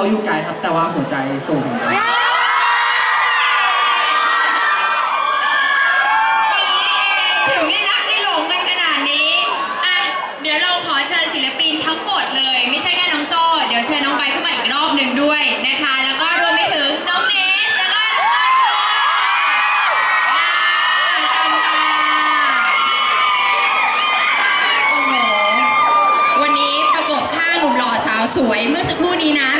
เขาอยู่ไกลครับ แต่ว่าหัวใจส่งถึงครับอย่างนี้นี่เองถึงได้รักได้หลงกันขนาดนี้ อะ เดี๋ยวเราขอเชิญศิลปินทั้งหมดเลย ไม่ใช่แค่น้องโซ่ เดี๋ยวเชิญน้องไบร์ทขึ้นมาอีกรอบหนึ่งด้วยนะคะ แล้วก็รวมไปถึงน้องเนสแล้วก็น้องปาโกอ่าเชิญค่ะโอ้โห วันนี้ประกบข้างหนุ่มหล่อสาวสวยเมื่อสักครู่นี้นะ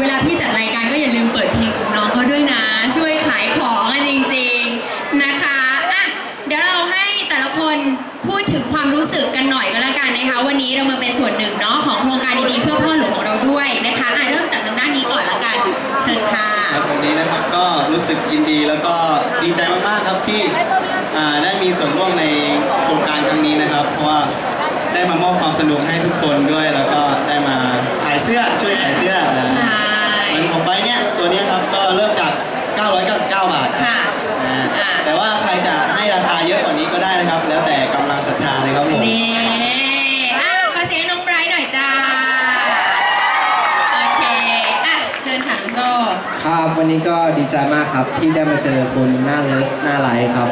เวลาพี่จัดรายการก็อย่าลืมเปิดเพลงของน้องเขาด้วยนะ ช่วยขายของกันจริงๆนะคะอะเดี๋ยวเราให้แต่ละคนพูดถึงความรู้สึกกันหน่อยก็แล้วกันนะคะ วันนี้เรามาเป็นส่วนหนึ่งเนาะของโครงการดีๆเพื่อพ่อหลวงของเราด้วยนะคะอะเริ่มจากทางด้านนี้ก่อนแล้วกัน เชิญค่ะครับวันนี้นะครับก็รู้สึกยินดีแล้วก็ดีใจมากๆครับที่อ่าได้มีส่วนร่วมในโครงการครั้งนี้นะครับ เพราะว่าได้มามอบความสนุกให้ทุกคนด้วย แล้วก็ได้มาขายเสื้อช่วยขายเสื้อนะใช่เห มือนของไปเนี่ยตัวเนี้ยครับก็เริ่มจาก 999 บาทค่ะนะอ่า แต่ว่าใครจะให้ราคาเยอะกว่านี้ก็ได้นะครับ แล้วแต่กำลังศรัทธาเลยครับผม นี่อะขอเสียงให้น้องไบรท์หน่อยจ้า โอเค อะ เชิญค่ะน้องโซ่ครับวันนี้ก็ดีใจมากครับที่ได้มาเจอคนหน้าเลิฟหน้าไลฟ์ครับ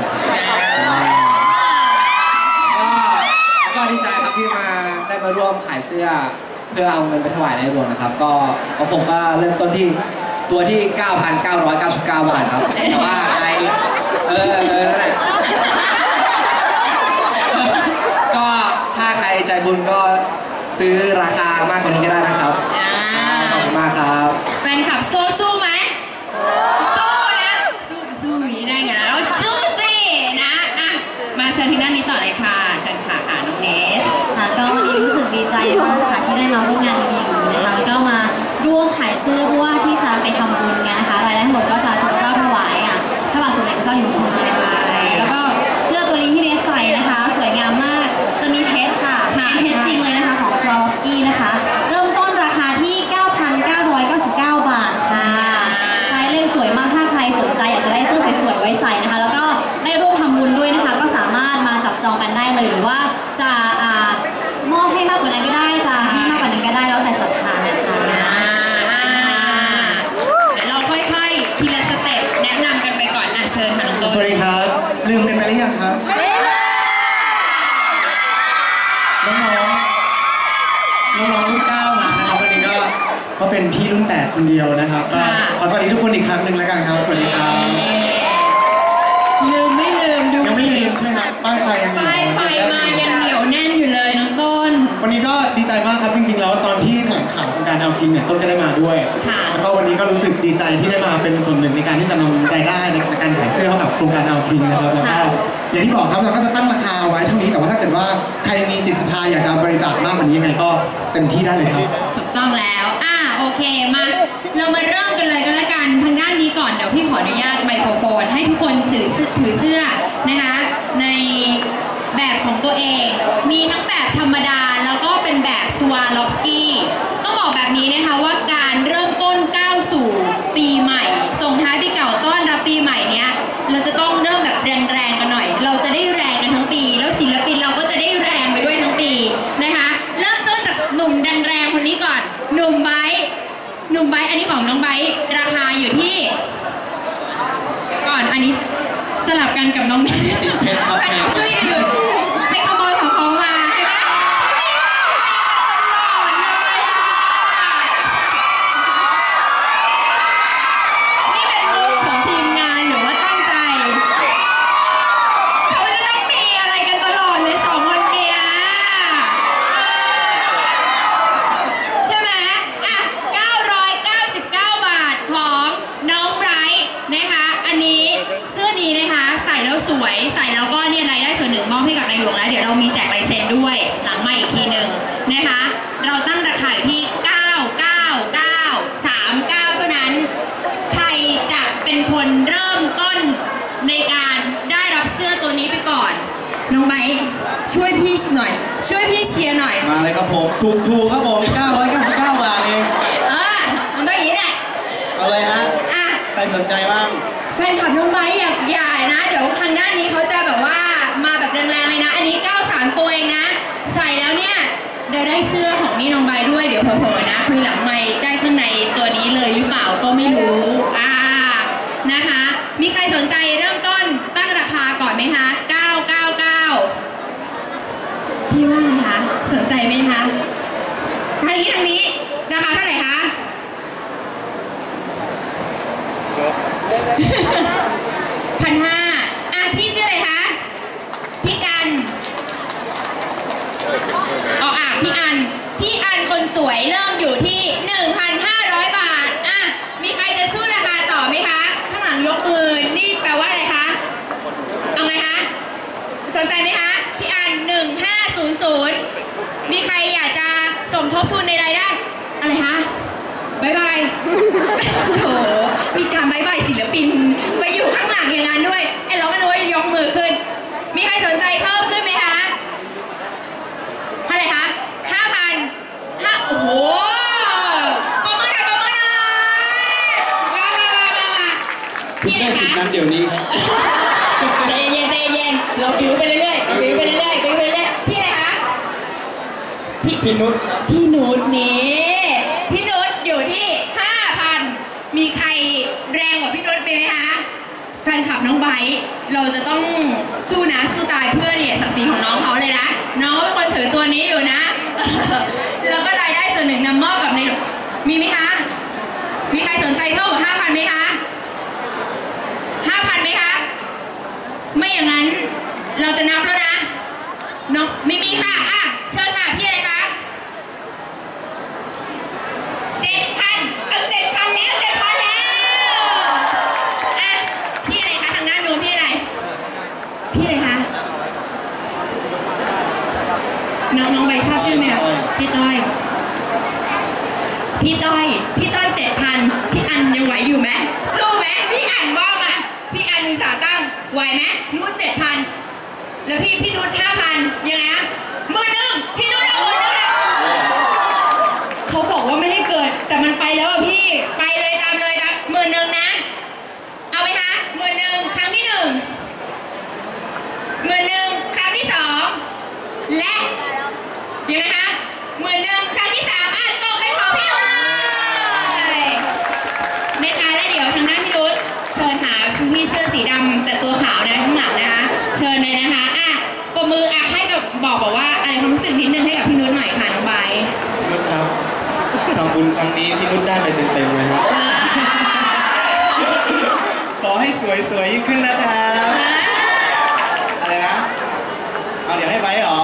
ก็ก็ดีใจครับที่มาได้มาร่วมขายเสื้อ เพื่อเอาเงินไปถวายในหลวงนะครับ ก็ของผมก็เริ่มต้นที่ตัวที่ 9,999 บาทครับแต่ว่าใครเออเออนั่นแหละก็ถ้าใครใจบุญก็ซื้อราคามากกว่านี้ก็ได้นะครับอ่าขอบคุณมากครับ แฟนคลับโซ่สู้ไหมสู้นะ สู้สู้อย่างนี้ได้ไงแล้วสู้สินะอะมาเชิญที่ด้านนี้ต่อเลยค่ะเชิญค่ะอ่าน้องเนส ค่ะก็วันนี้รู้สึกดีใจมากค่ะ ได้มาร่วมงานดีๆอย่างนี้นะคะแล้วก็มาร่วมขายเสื้อเพราะว่าที่จะไปทำบุญกันนะคะรายได้ทั้งหมดก็จะถูกเจ้าถวายอะพระบาทสมเด็จพระเจ้าอยู่หัวเชียงรายแล้วก็เสื้อตัวนี้ที่เนสใส่นะคะ สวยงามมากจะมีเพชรค่ะค่ะเป็นเพชรจริงเลยนะคะของชวาลอฟสกี้นะคะ เริ่มต้นราคาที่ 9,999 บาทค่ะใช้เลยสวยมากถ้าใครสนใจอยากจะได้เสื้อสวยๆไว้ใส่นะคะ แล้วก็ได้ร่วมทำบุญด้วยนะคะ ก็สามารถมาจับจองกันได้เลยหรือว่าจะอ่ามอบให้มากกว่านั้นก็ได้จะให้มากกว่านั้นก็ได้แล้วแต่ศรัทธานะคะ อ่าอ่าเดี๋ยวเราค่อยๆ ทีละสเต็ปแนะนำกันไปก่อน อะ เชิญค่ะน้องต้น สวัสดีครับ ลืมกันไปหรือยังครับ น้องๆน้องๆรุ่นเก้ามานะครับวันนี้ก็ก็เป็นพี่รุ่นแปดคนเดียวนะครับก็ค่ะ ขอสวัสดีทุกคนอีกครั้งหนึ่งแล้วกันครับสวัสดีครับลืมไม่ลืมดูยังไม่ลืมใช่ไหมครับป้ายไฟยังอยู่ป้ายไฟมายังเหนียวแน่นอ วันนี้ก็ดีใจมากครับจริงๆ แล้วตอนที่แถลงข่าวโครงการดาวคิงเนี่ยต้นก็ได้มาด้วยค่ะแล้วก็วันนี้ก็รู้สึกดีใจที่ได้มาเป็นส่วนหนึ่งในการที่จะนำรายได้ในการขายเสื้อเข้ากับโครงการดาวคิงนะครับแล้วก็ค่ะอย่างที่บอกครับเราก็จะตั้งราคาไว้เท่านี้แต่ว่าถ้าเกิดว่าใครมีจิตศรัทธาอยากจะบริจาคมากกว่านี้ยังไงก็เต็มที่ได้เลยครับถูกต้องแล้วอ่าโอเคมาเรามาเริ่มกันเลยก็แล้วกันทางด้านนี้ก่อนเดี๋ยวพี่ขออนุญาตไมโครโฟน ให้ทุกคนถือเสื้อถือเสื้อนะคะใน แบบของตัวเอง มีทั้งแบบธรรมดาแล้วก็เป็นแบบสวาลอฟสกี้ต้องบอกแบบนี้นะคะว่าการเริ่มต้นก้าวสู่ปีใหม่ ส่งท้ายปีเก่าต้อนรับปีใหม่เนี้ยเราจะต้องเริ่มแบบแรงๆกันหน่อย เราจะได้แรงกันทั้งปี แล้วศิลปินเราก็จะได้แรงไปด้วยทั้งปีนะคะเริ่มต้นจากหนุ่มดันแรงคนนี้ก่อนหนุ่มไบร์ทหนุ่มไบร์ทอันนี้ของน้องไบร์ทราคาอยู่ที่ ก่อนอันนี้สลับกันกับน้องอันนี้ติดเพชรครับแฟนคลับช่วยดูไปขโมยของเขามาใช่ไหมตลอดเลยอะนี่เป็นมุกของทีมงานหรือว่าตั้งใจ เขาจะต้องมีอะไรกันตลอดเลยสองคนเนี้ยเออใช่ไหมอะ 999 บาทของน้องไบรท์นะคะ อันนี้เสื้อนี้นะคะ ใส่แล้วสวย ใส่แล้วก็เนี่ยรายได้ส่วนหนึ่งมอบให้กับในหลวงแล้ว เดี๋ยวเรามีแจกลายเซ็นด้วย หลังมาอีกทีหนึ่งนะคะ เราตั้งราคาอยู่ที่ 999 39 เท่านั้น ใครจะเป็นคนเริ่มต้นในการได้รับเสื้อตัวนี้ไปก่อน น้องไบร์ทช่วยพี่หน่อย ช่วยพี่เชียร์หน่อยมาเลยครับผมถูกถูกๆครับผม999บาทเองเออมันต้องอย่างนี้แหละเอาเลยฮะอะใครสนใจบ้างแฟนคลับน้องไบร์ทอย่าอย่านะ เดี๋ยวทางด้านนี้เขาจะแบบว่ามาแบบแรงๆเลยนะ อันนี้ 93 ตัวเองนะ ใส่แล้วเนี่ยเดี๋ยวได้เสื้อของนี่น้องใบด้วยเดี๋ยวเผลอๆนะคุยหลังไม่ได้ข้างในตัวนี้เลยหรือเปล่าก็ไม่รู้ อ่า นะคะ มีใครสนใจเริ่มต้นตั้งราคาก่อนไหมคะ 999 พี่ว่าไงคะ สนใจ ไหมคะทางนี้ทางนี้ราคาเท่าไหร่คะพันห้าอะพี่ชื่ออะไรคะพี่กันอ๋ออะพี่อัน พี่อันคนสวยเริ่มอยู่ที่ 1,500 บาท อะ มีใครจะสู้ราคาต่อไหมคะ ข้างหลังยกมือ นี่แปลว่าอะไรคะ เอาไงคะ สนใจไหมคะ พี่อัน 1500 มีใครอยากจะสมทบทุนในรายได้ อะไรคะบายบาย โถมีการ บายบายศิลปิน ไปอยู่ข้างหลังอย่างนั้นด้วยไอ้เราก็นึกว่ายกมือขึ้น มีใครสนใจเพิ่มขึ้นไหมคะเท่าไหร่คะห้าพันห้าโอ้โหปรบมือหน่อยปรบมือหน่อยมามามามามาพี่อะไรได้สิทคะธิ์นั้นเดี๋ยวนี้ครับใจเย็นใจเย็นเราบิวไปเรื่อยๆเราบิวไปเรื่อยๆบิวไปเรื่อยๆพี่อะไรคะพี่ พี่นุชครับ พี่นุชนี่พี่นุชอยู่ที่ห้าพันมีใครแร งกว่าพี่นุชไปไหมคะแฟนคลับน้องไบร์ทเราจะต้องสู้นะสู้ตายเพื่อเนี่ยศักดิ์ศรีของน้องเขาเลยนะ น้องเขาเป็นคนถือตัวนี้อยู่นะ แล้วก็รายได้ส่วนหนึ่งนำมอบกับในมีไหมคะ มีใครสนใจเพิ่มกว่าห้าพันไหมคะห้าพันไหมคะ ไม่อย่างนั้นเราจะนับแล้วนะน้องไม่มีค่ะ อะ เชิญค่ะ พี่อะไรคะเจ็ดพันเอาเจ็ดพันแล้วเจ็ดพันแล้ว อะ พี่อะไรคะทางด้านนู้นพี่อะไร พี่อะไรคะ น้ องน้องใบทราบชื่อไหมคะพี่ต้อย พี่ต้อย พี่ต้อยเจ็ดพันพี่อันยังไหวอยู่ไหมสู้ไหมพี่อันว่ามาพี่อันอุตสาห์ตั้งไหวไหมนู้นเจ็ดพันแล้วพี่พี่นุชห้าพันยังไงอะหมื่นหนึ่งพี่นุชเอาหมื่นหนึ่งนะเขาบอกว่าไม่ให้เกิด แต่มันไปแล้วอะพี่ ไปเลยตามเลยตามหมื่นหนึ่งนะ เอาไหมคะหมื่นหนึ่งครั้งที่หนึ่งหมื่นหนึ่งครั้งที่สองและ ดีไหมคะเหมือนเดิมครั้งที่สามอะตกไป็ของพี่นุชเลยนะคะแล้วเดี๋ยวทางด้านพี่นุชเชิญหาคุณพี่เสื้อสีดำแต่ตัวขาวนะข้างหลังนะคะ เชิญเลยนะคะอะประมืออะให้กับบอกบอกว่าอะไรความรู้สึกนิดนึงให้กับพี่นุชหน่อยค่ะน้องใบพี่นุชครับทำบุญครั้งนี้พี่นุชได้ไปเต็มๆเลยครับ ขอให้สวยๆยิ่งขึ้นนะครับ อะไรนะ เอาเดี๋ยวให้ใบเหรอ